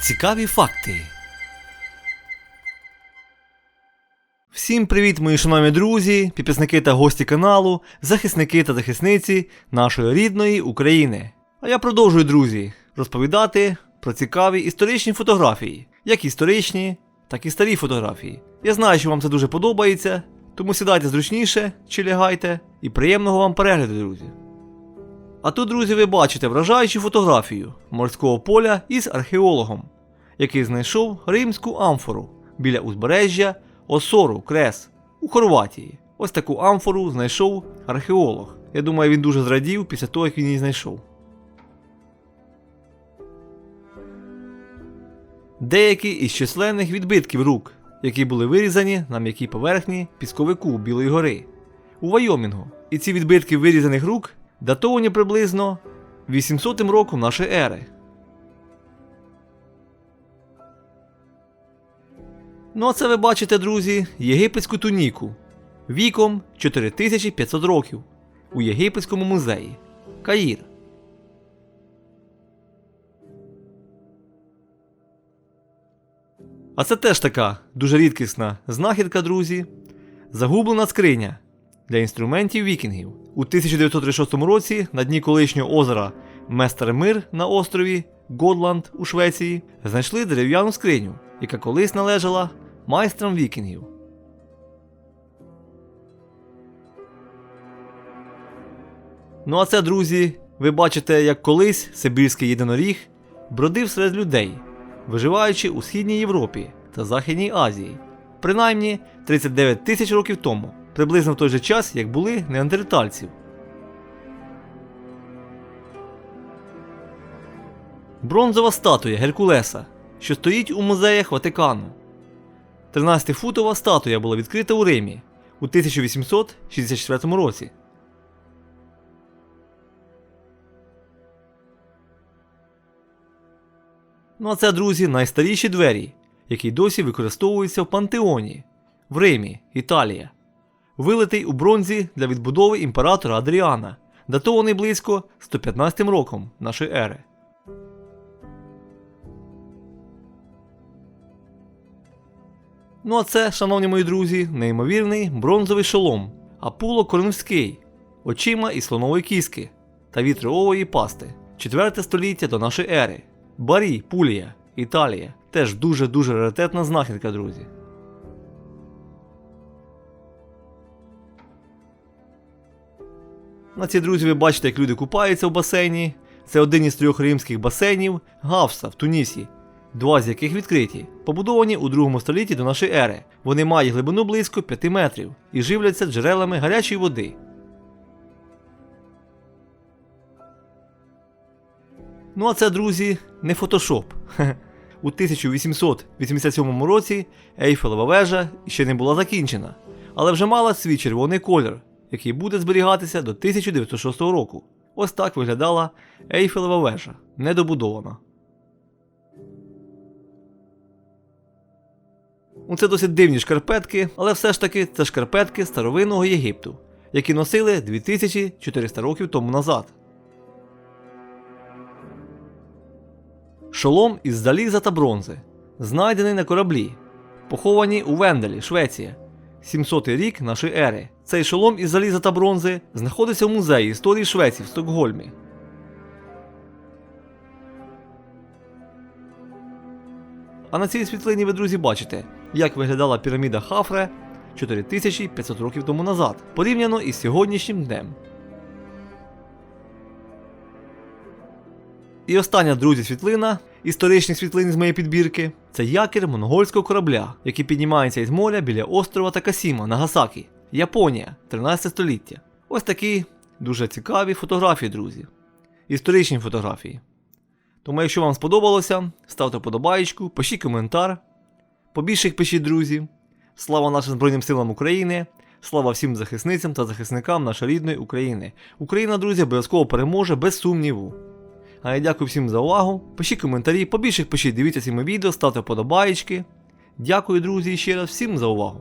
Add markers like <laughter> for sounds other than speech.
Цікаві факти. Всім привіт, мої шановні друзі, підписники та гості каналу, захисники та захисниці нашої рідної України. А я продовжую, друзі, розповідати про цікаві історичні фотографії, як історичні, так і старі фотографії. Я знаю, що вам це дуже подобається, тому сідайте зручніше чи лягайте і приємного вам перегляду, друзі. А тут, друзі, ви бачите вражаючу фотографію морського поля із археологом, який знайшов римську амфору біля узбережжя Осору Крес у Хорватії. Ось таку амфору знайшов археолог. Я думаю, він дуже зрадів після того, як він її знайшов. Деякі із численних відбитків рук, які були вирізані на м'якій поверхні пісковику Білої гори у Вайомінгу. І ці відбитки вирізаних рук датовані приблизно 800 роком нашої ери. Ну а це ви бачите, друзі, єгипетську туніку віком 4500 років у Єгипетському музеї Каїр. А це теж така дуже рідкісна знахідка, друзі. Загублена скриня для інструментів вікінгів. У 1936 році на дні колишнього озера Местермир на острові Годланд у Швеції знайшли дерев'яну скриню, яка колись належала майстрам вікінгів. Ну а це, друзі, ви бачите, як колись Сибірський єдиноріг бродив серед людей, виживаючи у Східній Європі та Західній Азії, принаймні 39 тисяч років тому, приблизно в той же час, як були неандертальців. Бронзова статуя Геркулеса, що стоїть у музеях Ватикану. 13-футова статуя була відкрита у Римі у 1864 році. Ну а це, друзі, найстаріші двері, які досі використовуються в Пантеоні в Римі, Італія. Вилитий у бронзі для відбудови імператора Адріана, датований близько 115 роком нашої ери. Ну а це, шановні мої друзі, неймовірний бронзовий шолом Апуло Корнівський, очима і слонової кіски та вітрової пасти, 4 століття до нашої ери. Барі, Пулія, Італія. Теж дуже-дуже раритетна знахідка, друзі. На цій друзі ви бачите, як люди купаються в басейні. Це один із трьох римських басейнів Гавса в Тунісі, два з яких відкриті, побудовані у 2 столітті до нашої ери. Вони мають глибину близько 5 метрів і живляться джерелами гарячої води. Ну а це, друзі, не фотошоп. <laughs> У 1887 році Ейфелева вежа ще не була закінчена, але вже мала свій червоний колір, який буде зберігатися до 1906 року. Ось так виглядала Ейфелева вежа, недобудована. Ну, Це досить дивні шкарпетки, але все ж таки це шкарпетки старовинного Єгипту, які носили 2400 років тому назад. Шолом із заліза та бронзи, знайдений на кораблі, поховані у Венделі, Швеція, 700 рік нашої ери. Цей шолом із заліза та бронзи знаходиться в музеї історії Швеції в Стокгольмі. А на цій світлині ви, друзі, бачите, як виглядала піраміда Хафре 4500 років тому назад, порівняно із сьогоднішнім днем. І остання, друзі, світлина історичних світлин з моєї підбірки це якір монгольського корабля, який піднімається із моря біля острова Такасіма Нагасакі, Японія, 13 століття. Ось такі дуже цікаві фотографії, друзі. Історичні фотографії. Тому, якщо вам сподобалося, ставте подобаєчку, пишіть коментар. Побільше їх пишіть, друзі. Слава нашим Збройним силам України! Слава всім захисницям та захисникам нашої рідної України. Україна, друзі, обов'язково переможе без сумніву. А я дякую всім за увагу. Пишіть коментарі, побільше пишіть, дивіться ці відео, ставте подобаєчки. Дякую, друзі, ще раз всім за увагу.